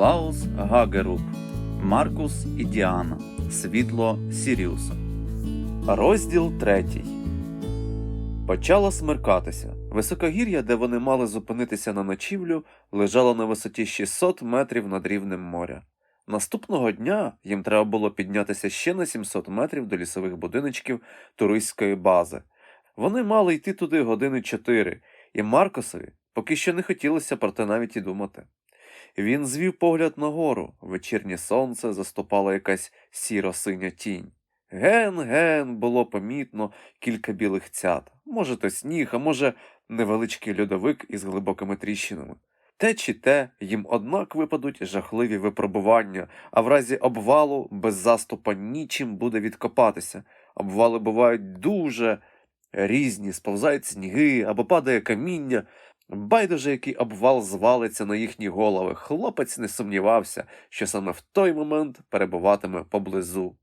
Клаус Гагеруп, Маркус і Діана. Світло Сіріуса. Розділ третій. Почало смеркатися. Високогір'я, де вони мали зупинитися на ночівлю, лежало на висоті 600 метрів над рівнем моря. Наступного дня їм треба було піднятися ще на 700 метрів до лісових будиночків туристської бази. Вони мали йти туди години чотири, і Маркосові поки що не хотілося про те навіть і думати. Він звів погляд нагору, вечірнє сонце заступала якась сіро-синя тінь. Ген-ген було помітно кілька білих цят. Може, то сніг, а може, невеличкий льодовик із глибокими тріщинами. Те чи те їм однак випадуть жахливі випробування, а в разі обвалу без заступа нічим буде відкопатися. Обвали бувають дуже різні, сповзають сніги або падає каміння. Байдуже, який обвал звалиться на їхні голови, хлопець не сумнівався, що саме в той момент перебуватиме поблизу.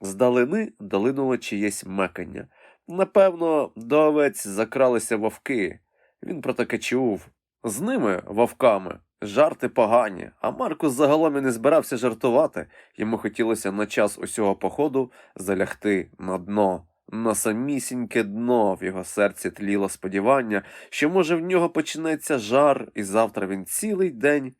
Здалини долинуло чиєсь мекання. Напевно, до овець закралися вовки. Він про таке чув. З ними, вовками, жарти погані, а Маркус загалом і не збирався жартувати. Йому хотілося на час усього походу залягти на дно. На самісіньке дно в його серці тліло сподівання, що, може, в нього почнеться жар, і завтра він цілий день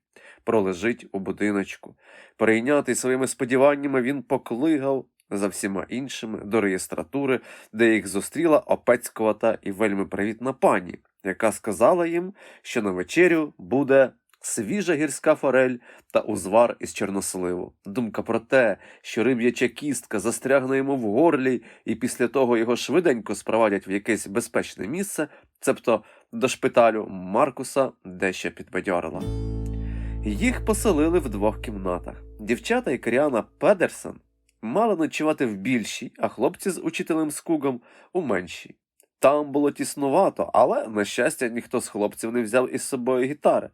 пролежить у будиночку. Перейнятий своїми сподіваннями, він поклигав за всіма іншими до реєстратури, де їх зустріла опецькувата і вельми привітна пані, яка сказала їм, що на вечерю буде свіжа гірська форель та узвар із чорносливу. Думка про те, що риб'яча кістка застрягне йому в горлі, і після того його швиденько спровадять в якесь безпечне місце, цебто до шпиталю Маркуса дещо підбадьорила. Їх поселили в двох кімнатах. Дівчата і Кріана Педерсон мали ночувати в більшій, а хлопці з учителем Скугом у меншій. Там було тіснувато, але, на щастя, ніхто з хлопців не взяв із собою гітари.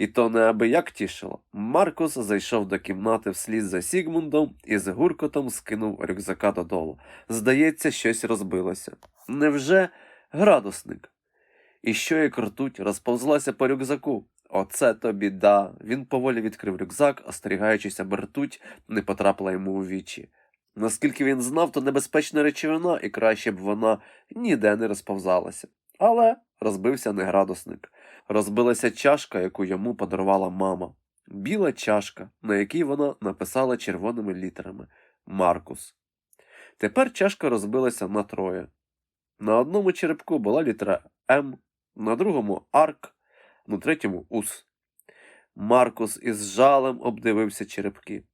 І то неабияк тішило. Маркус зайшов до кімнати вслід за Сігмундом і з гуркотом скинув рюкзака додолу. Здається, щось розбилося. Невже градусник? І що як ртуть розповзлася по рюкзаку. Оце то біда. Він поволі відкрив рюкзак, остерігаючись, аби ртуть не потрапила йому у вічі. Наскільки він знав, то небезпечна речовина, і краще б вона ніде не розповзалася. Але розбився не градусник. Розбилася чашка, яку йому подарувала мама. Біла чашка, на якій вона написала червоними літерами Маркус. Тепер чашка розбилася на троє. На одному черепку була літера М, на другому арк, на третьому ус. Маркус із жалем обдивився черепки.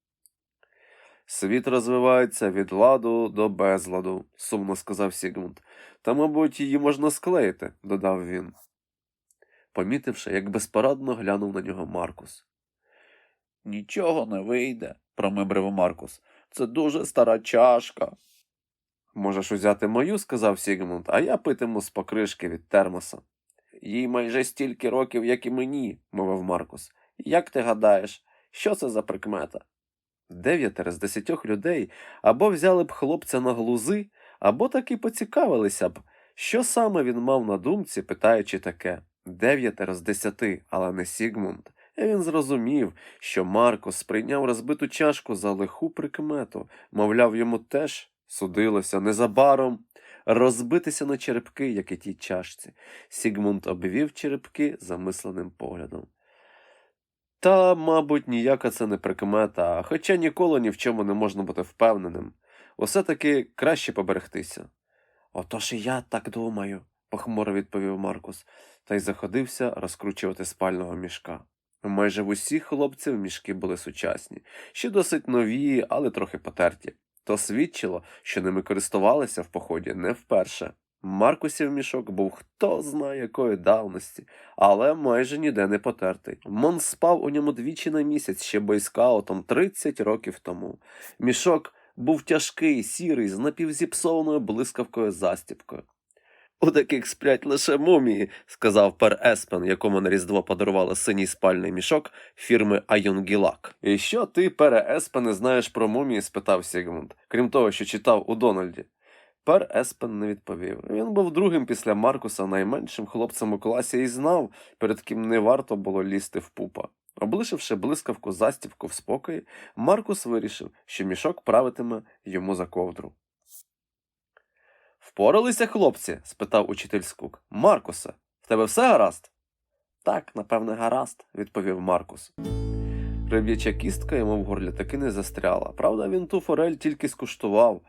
Світ розвивається від ладу до безладу, сумно сказав Сігмунд. Та, мабуть, її можна склеїти, додав він. Помітивши, як безпорадно глянув на нього Маркус. Нічого не вийде, промимрив Маркус. Це дуже стара чашка. Можеш узяти мою, сказав Сігмунд, а я питиму з покришки від термоса. Їй майже стільки років, як і мені, мовив Маркус. Як ти гадаєш, що це за прикмета? Дев'ятеро з десятьох людей або взяли б хлопця на глузи, або таки поцікавилися б, що саме він мав на думці, питаючи таке. Дев'ятеро з десяти, але не Сігмунд. Він зрозумів, що Марко сприйняв розбиту чашку за лиху прикмету, мовляв, йому теж судилося незабаром розбитися на черепки, як і тій чашці. Сігмунд обвів черепки замисленим поглядом. Та, мабуть, ніяка це не прикмета, хоча ніколи ні в чому не можна бути впевненим. Усе таки краще поберегтися. Отож і я так думаю, похмуро відповів Маркус, та й заходився розкручувати спального мішка. Майже в усіх хлопців мішки були сучасні, ще досить нові, але трохи потерті. То свідчило, що ними користувалися в поході не вперше. Маркусів мішок був хто знає якої давності, але майже ніде не потертий. Мон спав у ньому двічі на місяць ще бойскаутом 30 років тому. Мішок був тяжкий, сірий, з напівзіпсованою блискавкою застіпкою. У таких сплять лише мумії, сказав пер Еспен, якому на Різдво подарували синій спальний мішок фірми Айонгілак. І що ти, пере Еспене, знаєш про мумії? спитав Сігмунд, крім того, що читав у Дональді. Пер Еспен не відповів. Він був другим після Маркуса найменшим хлопцем у класі і знав, перед ким не варто було лізти в пупа. Облишивши блискавку застівку в спокої, Маркус вирішив, що мішок правитиме йому за ковдру. Впоралися, хлопці? спитав учитель Скук. Маркусе, в тебе все гаразд? Так, напевне, гаразд, відповів Маркус. Риб'яча кістка йому в горлі таки не застряла. Правда, він ту форель тільки скуштував.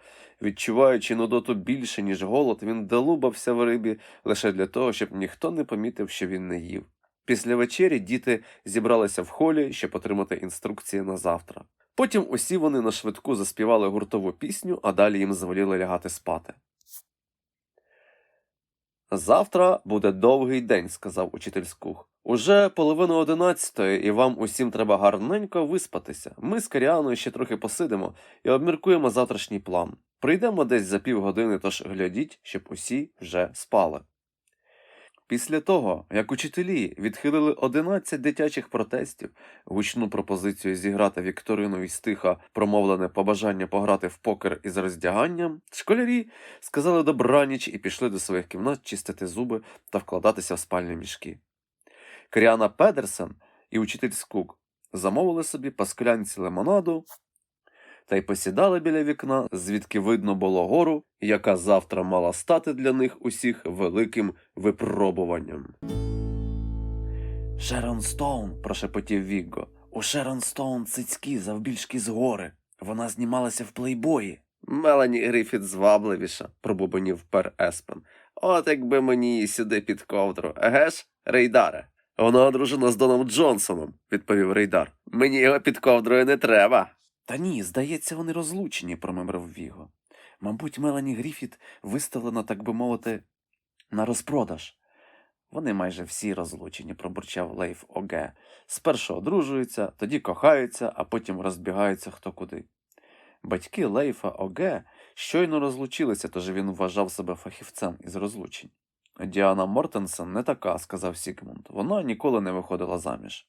Відчуваючи нудоту більше, ніж голод, він долубався в рибі лише для того, щоб ніхто не помітив, що він не їв. Після вечері діти зібралися в холі, щоб отримати інструкції на завтра. Потім усі вони на швидку заспівали гуртову пісню, а далі їм звеліли лягати спати. Завтра буде довгий день, сказав учитель Скух. Уже половина одинадцятої, і вам усім треба гарненько виспатися. Ми з Каріаною ще трохи посидимо і обміркуємо завтрашній план. Прийдемо десь за півгодини, тож глядіть, щоб усі вже спали. Після того, як учителі відхилили 11 дитячих протестів, гучну пропозицію зіграти Вікторину і стиха промовлене побажання пограти в покер із роздяганням, школярі сказали добраніч і пішли до своїх кімнат чистити зуби та вкладатися в спальні мішки. Кріана Педерсен і учитель Скук замовили собі по склянці лимонаду та й посідали біля вікна, звідки видно було гору, яка завтра мала стати для них усіх великим випробуванням. Шерон Стоун, прошепотів Вігго. У Шерон Стоун цицькі завбільшки з гори. Вона знімалася в плейбої. Мелані Грифіт звабливіша, пробубонів пер Еспен. От якби мені її сюди під ковдру, еге ж, Рейдаре. Вона одружена з Доном Джонсоном, відповів Рейдар. Мені його під ковдрою не треба. Та ні, здається, вони розлучені, промимрив Віго. Мабуть, Мелані Гріфіт виставлена, так би мовити, на розпродаж. Вони майже всі розлучені, пробурчав Лейф Оге. Спершу одружуються, тоді кохаються, а потім розбігаються хто куди. Батьки Лейфа Оге щойно розлучилися, тож він вважав себе фахівцем із розлучень. Діана Мортенсен не така, сказав Сігмунд. Вона ніколи не виходила заміж.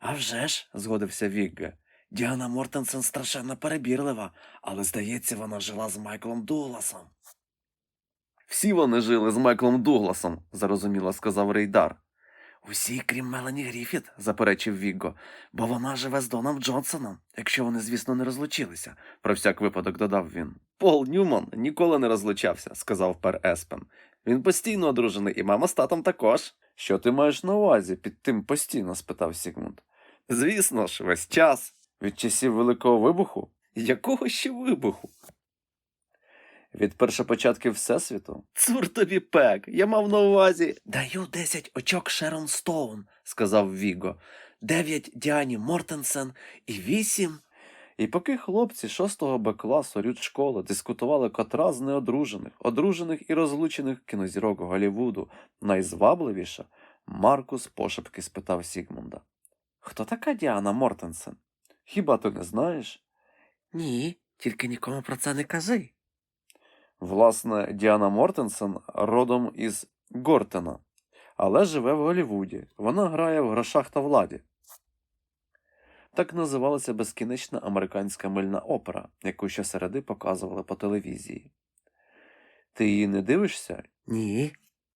«А вже ж», – згодився Вігге. Діана Мортенсен страшенно перебірлива, але, здається, вона жила з Майклом Дугласом. Всі вони жили з Майклом Дугласом, зарозуміло сказав Рейдар. Усі, крім Мелані Гріфіт, заперечив Вігго, бо вона живе з Доном Джонсоном, якщо вони, звісно, не розлучилися, про всяк випадок додав він. Пол Ньюман ніколи не розлучався, сказав пер Еспен. Він постійно одружений, і мама з татом також. Що ти маєш на увазі під тим постійно? спитав Сігмунд. Звісно ж, весь час. Від часів Великого вибуху? Якого ще вибуху? Від першопочатків Всесвіту? Цур тобі пек, я мав на увазі. Даю десять очок Шерон Стоун, сказав Віго, дев'ять Діані Мортенсен і вісім. І поки хлопці шостого Б класу рюдшколи дискутували котра з неодружених, одружених і розлучених кінозірок Голлівуду найзвабливіша, Маркус пошепки спитав Сігмунда. Хто така Діана Мортенсен? Хіба ти не знаєш? Ні, тільки нікому про це не кажи. Власне, Діана Мортенсен родом із Гортена, але живе в Голлівуді. Вона грає в грошах та владі. Так називалася безкінечна американська мильна опера, яку щосереди показували по телевізії. Ти її не дивишся? Ні.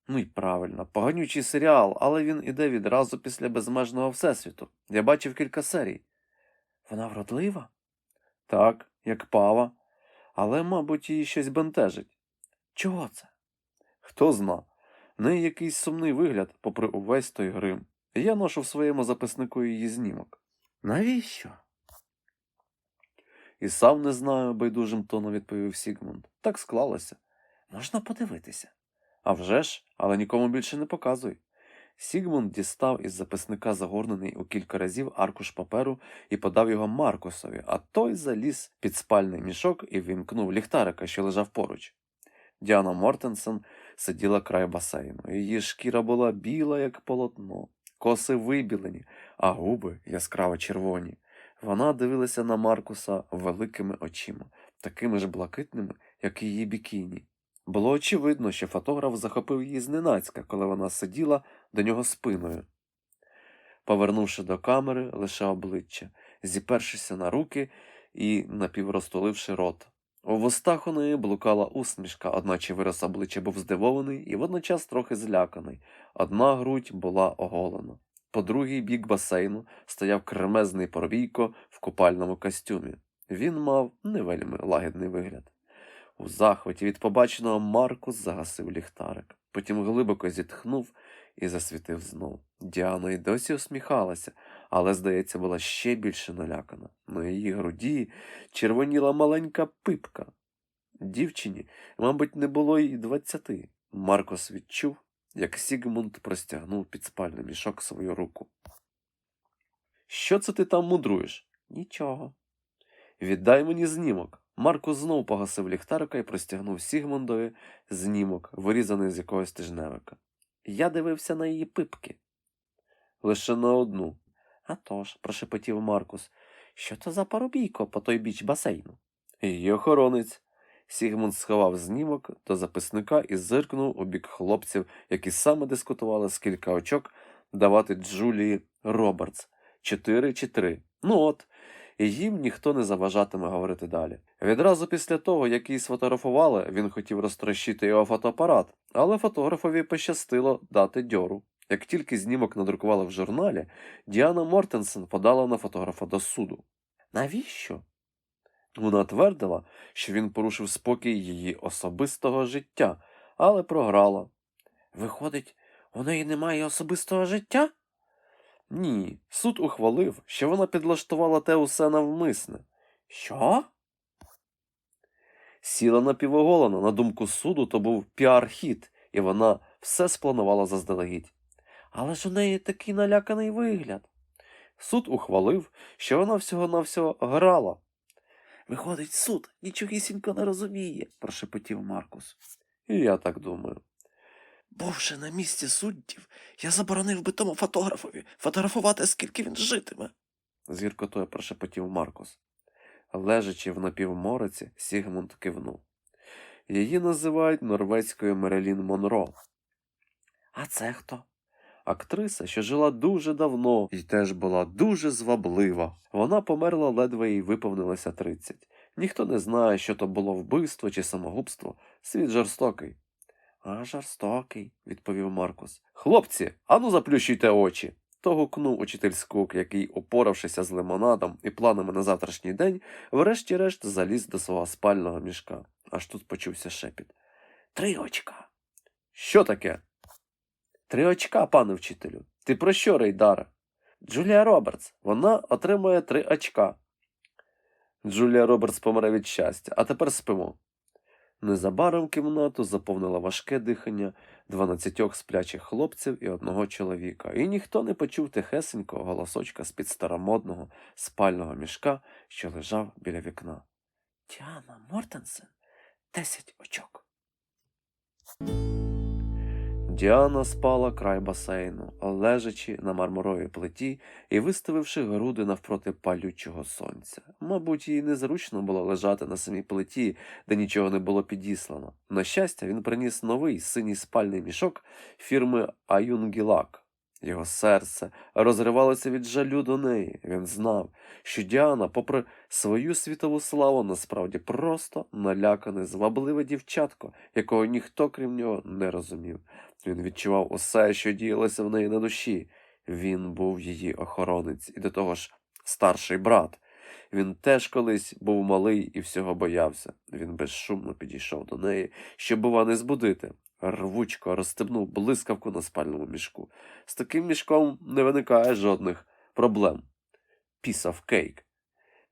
Ну й правильно, поганючий серіал, але він іде відразу після безмежного всесвіту. Я бачив кілька серій. Вона вродлива? Так, як пава, але, мабуть, її щось бентежить. Чого це? Хто зна. В неї якийсь сумний вигляд, попри увесь той грим. Я ношу в своєму записнику її знімок. Навіщо? І сам не знаю, байдужим тоном відповів Сігмунд. Так склалося. Можна подивитися. А вже ж, але нікому більше не показуй. Сігмунд дістав із записника загорнений у кілька разів аркуш паперу і подав його Маркусові, а той заліз під спальний мішок і вімкнув ліхтарика, що лежав поруч. Діана Мортенсен сиділа край басейну. Її шкіра була біла, як полотно, коси вибілені, а губи яскраво червоні. Вона дивилася на Маркуса великими очима, такими ж блакитними, як і її бікіні. Було очевидно, що фотограф захопив її зненацька, коли вона сиділа до нього спиною. Повернувши до камери лише обличчя, зіпершися на руки і напіврозтуливши рот. У вустах у неї блукала усмішка, одначе вираз обличчя був здивований і водночас трохи зляканий. Одна грудь була оголена. По другий бік басейну стояв кремезний поробійко в купальному костюмі. Він мав не вельми лагідний вигляд. У захваті від побаченого Маркус загасив ліхтарик, потім глибоко зітхнув і засвітив знов. Діана й досі усміхалася, але, здається, була ще більше налякана. На її груді червоніла маленька пипка. Дівчині, мабуть, не було й двадцяти. Маркос відчув, як Сігмунд простягнув під спальний мішок свою руку. Що це ти там мудруєш? Нічого. Віддай мені знімок. Марко знов погасив ліхтарика і простягнув Сігмундові знімок, вирізаний з якогось тижневика. Я дивився на її пипки. Лише на одну. «А тож», – прошепотів Маркус, що то за парубійко по той біч басейну? Її охоронець. Сігмунд сховав знімок до записника і зиркнув у бік хлопців, які саме дискутували з кілька очок давати Джулії Робертс. Чотири чи три. Ну от. І їм ніхто не заважатиме говорити далі. Відразу після того, як її сфотографували, він хотів розтрощити його фотоапарат, але фотографові пощастило дати дьору. Як тільки знімок надрукували в журналі, Діана Мортенсен подала на фотографа до суду. Навіщо? Вона твердила, що він порушив спокій її особистого життя, але програла. Виходить, у неї немає особистого життя? Ні, суд ухвалив, що вона підлаштувала те усе навмисне. Що? Сіла напівоголена, на думку суду, то був піар-хід, і вона все спланувала заздалегідь. Але ж у неї такий наляканий вигляд. Суд ухвалив, що вона всього-навсього грала. Виходить, суд нічогісінько не розуміє, прошепотів Маркус. І я так думаю. Бувши на місці суддів, я заборонив би тому фотографові фотографувати, скільки він житиме, з гіркотою прошепотів Маркус. Лежачи в напівмороці, Сігмунд кивнув. Її називають норвезькою Мерелін Монро. А це хто? Актриса, що жила дуже давно і теж була дуже зваблива. Вона померла ледве їй виповнилося тридцять. Ніхто не знає, що то було вбивство чи самогубство. Світ жорстокий. А жорстокий, відповів Маркус. Хлопці, ану заплющуйте очі. То гукнув учитель Скук, який, опоравшися з лимонадом і планами на завтрашній день, врешті-решт заліз до свого спального мішка. Аж тут почувся шепіт. Три очка. Що таке? Три очка, пане вчителю. Ти про що, Рейдара? Джулія Робертс. Вона отримує три очка. Джулія Робертс помре від щастя, а тепер спимо. Незабаром кімнату заповнило важке дихання дванадцятьох сплячих хлопців і одного чоловіка, і ніхто не почув тихесенького голосочка з-під старомодного спального мішка, що лежав біля вікна. Діана Мортенсен, десять очок. Діана спала край басейну, лежачи на мармуровій плиті і виставивши груди навпроти палючого сонця. Мабуть, їй незручно було лежати на самій плиті, де нічого не було підіслано. На щастя, він приніс новий синій спальний мішок фірми Аюнгілак. Його серце розривалося від жалю до неї. Він знав, що Діана, попри свою світову славу, насправді просто налякане, звабливе дівчатко, якого ніхто крім нього не розумів. Він відчував усе, що діялося в неї на душі. Він був її охоронець і до того ж старший брат. Він теж колись був малий і всього боявся. Він безшумно підійшов до неї, щоб, бува, не збудити. Рвучко розстебнув блискавку на спальному мішку. З таким мішком не виникає жодних проблем. Of cake.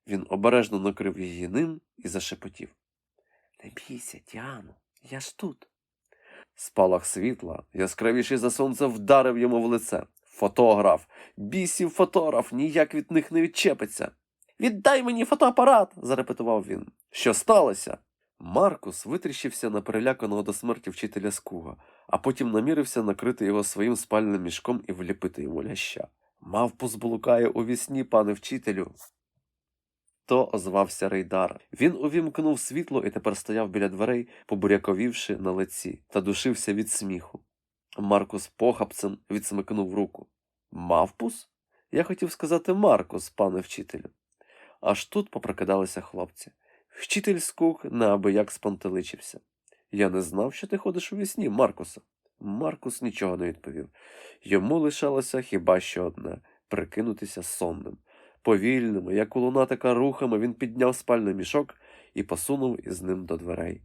Він обережно накрив її ним і зашепотів. Не бійся, Діано, я ж тут. Спалах світла, яскравіший за сонце, вдарив йому в лице. Фотограф, бісів фотограф, ніяк від них не відчепиться. Віддай мені фотоапарат, зарепетував він. Що сталося? Маркус витріщився на переляканого до смерті вчителя Скуга, а потім намірився накрити його своїм спальним мішком і вліпити йому ляща. Мавпус блукає у вісні, пане вчителю. То озвався Рейдар. Він увімкнув світло і тепер стояв біля дверей, побуряковівши на лиці, та душився від сміху. Маркус похапцем відсмикнув руку. Мавпус? Я хотів сказати Маркус, пане вчителю. Аж тут попрокидалися хлопці. Вчитель скук неабияк спантеличився. Я не знав, що ти ходиш у вісні, Маркуса. Маркус нічого не відповів. Йому лишалося хіба що одне прикинутися сонним. Повільними, як у лунатика рухами, він підняв спальний мішок і посунув із ним до дверей.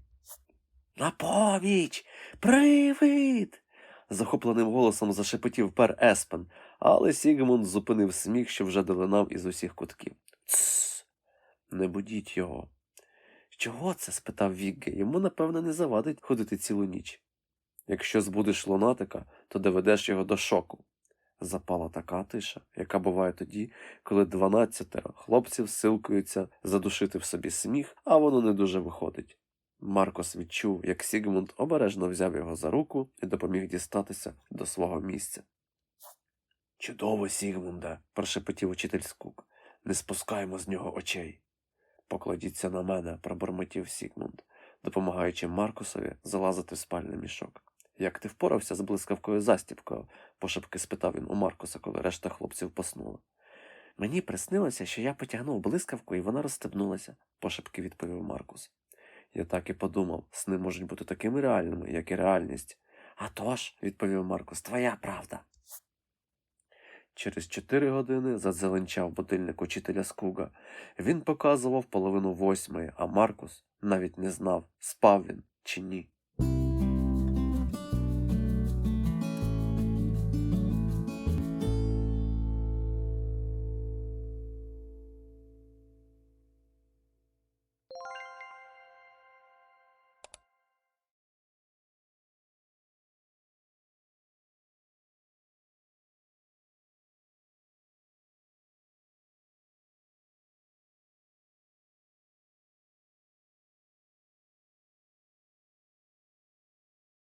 На поміч! Привид! захопленим голосом зашепотів пер Еспен, але Сігмунд зупинив сміх, що вже долинав із усіх кутків. Цс. Не будіть його. Чого це? спитав Вігге. Йому, напевно, не завадить ходити цілу ніч. Якщо збудеш лунатика, то доведеш його до шоку. Запала така тиша, яка буває тоді, коли дванадцятеро хлопців силкуються задушити в собі сміх, а воно не дуже виходить. Маркос відчув, як Сігмунд обережно взяв його за руку і допоміг дістатися до свого місця. Чудово, Сігмунде, прошепотів учитель скук. Не спускаємо з нього очей. Покладіться на мене, пробормотів Сігмунд, допомагаючи Маркусові залазити в спальний мішок. Як ти впорався з блискавкою застіпкою? пошепки спитав він у Маркуса, коли решта хлопців поснула. Мені приснилося, що я потягнув блискавку, і вона розстебнулася, пошепки відповів Маркус. Я так і подумав, сни можуть бути такими реальними, як і реальність. «А тож», – відповів Маркус, твоя правда. Через чотири години задзеленчав будильник учителя Скуга. Він показував половину восьмої, а Маркус навіть не знав, спав він чи ні.